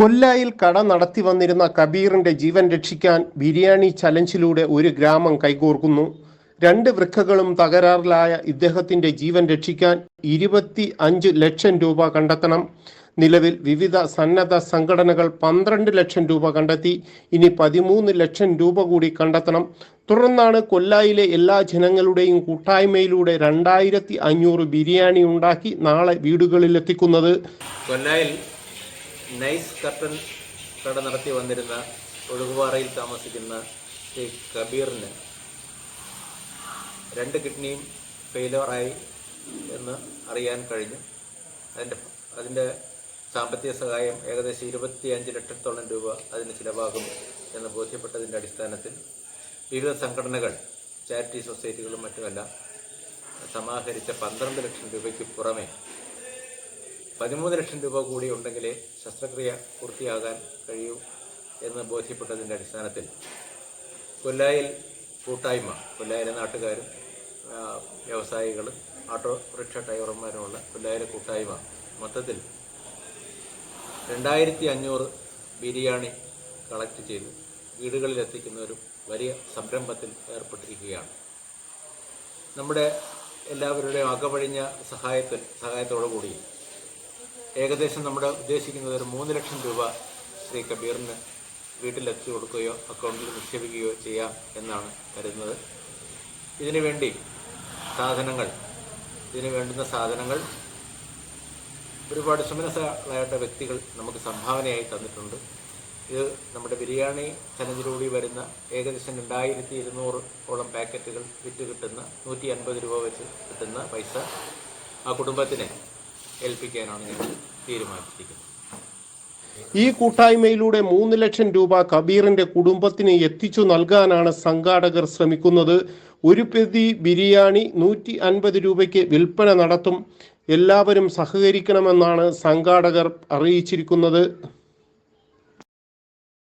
കൊല്ലായിൽ കട നടത്തി വന്നിരുന്ന കബീറിന്റെ ജീവൻ രക്ഷിക്കാൻ ബിരിയാണി ചലഞ്ചിലൂടെ ഒരു ഗ്രാമം കൈകോർക്കുന്നു. രണ്ട് വൃക്കകളും തകരാറിലായ ഇദ്ദേഹത്തിന്റെ ജീവൻ രക്ഷിക്കാൻ ഇരുപത്തി അഞ്ച് ലക്ഷം രൂപ കണ്ടെത്തണം. നിലവിൽ വിവിധ സന്നദ്ധ സംഘടനകൾ പന്ത്രണ്ട് ലക്ഷം രൂപ കണ്ടെത്തി. ഇനി പതിമൂന്ന് ലക്ഷം രൂപ കൂടി കണ്ടെത്തണം. തുടർന്നാണ് കൊല്ലായിലെ എല്ലാ ജനങ്ങളുടെയും കൂട്ടായ്മയിലൂടെ രണ്ടായിരത്തി അഞ്ഞൂറ് ബിരിയാണി ഉണ്ടാക്കി നാളെ വീടുകളിലെത്തിക്കുന്നത്. കൊല്ലായിൽ നൈസ് കർട്ടൻ കട നടത്തി വന്നിരുന്ന ഒഴുകുപാറയിൽ താമസിക്കുന്ന ശ്രീ കബീറിന് രണ്ട് കിഡ്നിയും ഫെയിലറായി എന്ന് അറിയാൻ കഴിഞ്ഞു. അതിന്റെ അതിന്റെ സാമ്പത്തിക സഹായം ഏകദേശം ഇരുപത്തി അഞ്ച് ലക്ഷത്തോളം രൂപ അതിന് ചിലവാകും എന്ന് ബോധ്യപ്പെട്ടതിന്റെ അടിസ്ഥാനത്തിൽ വിവിധ സംഘടനകൾ ചാരിറ്റി സൊസൈറ്റികളും മറ്റുമെല്ലാം സമാഹരിച്ച പന്ത്രണ്ട് ലക്ഷം രൂപയ്ക്ക് പുറമെ പതിമൂന്ന് ലക്ഷം രൂപ കൂടി ഉണ്ടെങ്കിലേ ശസ്ത്രക്രിയ പൂർത്തിയാകാൻ കഴിയൂ എന്ന് ബോധ്യപ്പെട്ടതിന്റെ അടിസ്ഥാനത്തിൽ കൊല്ലായിൽ കൂട്ടായ്മ കൊല്ലായിലെ നാട്ടുകാരും വ്യവസായികളും ഓട്ടോ റിക്ഷ ഡ്രൈവർമാരുമുള്ള കൊല്ലായിലെ കൂട്ടായ്മ മൊത്തത്തിൽ രണ്ടായിരത്തി അഞ്ഞൂറ് ബിരിയാണി കളക്ട് ചെയ്ത് വീടുകളിൽ എത്തിക്കുന്ന ഒരു വലിയ സംരംഭത്തിൽ ഏർപ്പെട്ടിരിക്കുകയാണ്. നമ്മുടെ എല്ലാവരുടെയും അകവഴിഞ്ഞ സഹായത്തിൽ സഹായത്തോടു കൂടി ഏകദേശം നമ്മുടെ ഉദ്ദേശിക്കുന്നത് ഒരു മൂന്ന് ലക്ഷം രൂപ ശ്രീ കബീറിന് വീട്ടിലെത്തി കൊടുക്കുകയോ അക്കൗണ്ടിൽ നിക്ഷേപിക്കുകയോ ചെയ്യാം എന്നാണ് കരുതുന്നത്. ഇതിനുവേണ്ടി സാധനങ്ങൾ ഇതിന് വേണ്ടുന്ന സാധനങ്ങൾ ഒരുപാട് സുമനസ്സുകളായിട്ട് വ്യക്തികൾ നമുക്ക് സംഭാവനയായി തന്നിട്ടുണ്ട്. ഇത് നമ്മുടെ ബിരിയാണി ചലഞ്ചിലൂടെ വരുന്ന ഏകദേശം രണ്ടായിരത്തി ഇരുന്നൂറ് ഓളം പാക്കറ്റുകൾ വിറ്റ് കിട്ടുന്ന നൂറ്റി അൻപത് രൂപ വെച്ച് കിട്ടുന്ന പൈസ ആ കുടുംബത്തിനെ ഏൽപ്പിക്കാനാണ് ഞങ്ങൾ തീരുമാനിച്ചിരിക്കുന്നത്. ഈ കൂട്ടായ്മയിലൂടെ മൂന്ന് ലക്ഷം രൂപ കബീറിന്റെ കുടുംബത്തിന് എത്തിച്ചു നൽകാനാണ് സംഘാടകർ ശ്രമിക്കുന്നത്. ഒരു പ്രതി ബിരിയാണി നൂറ്റി അൻപത് രൂപയ്ക്ക് വിൽപ്പന നടത്തും. എല്ലാവരും സഹകരിക്കണമെന്നാണ് സംഘാടകർ അറിയിച്ചിരിക്കുന്നത്.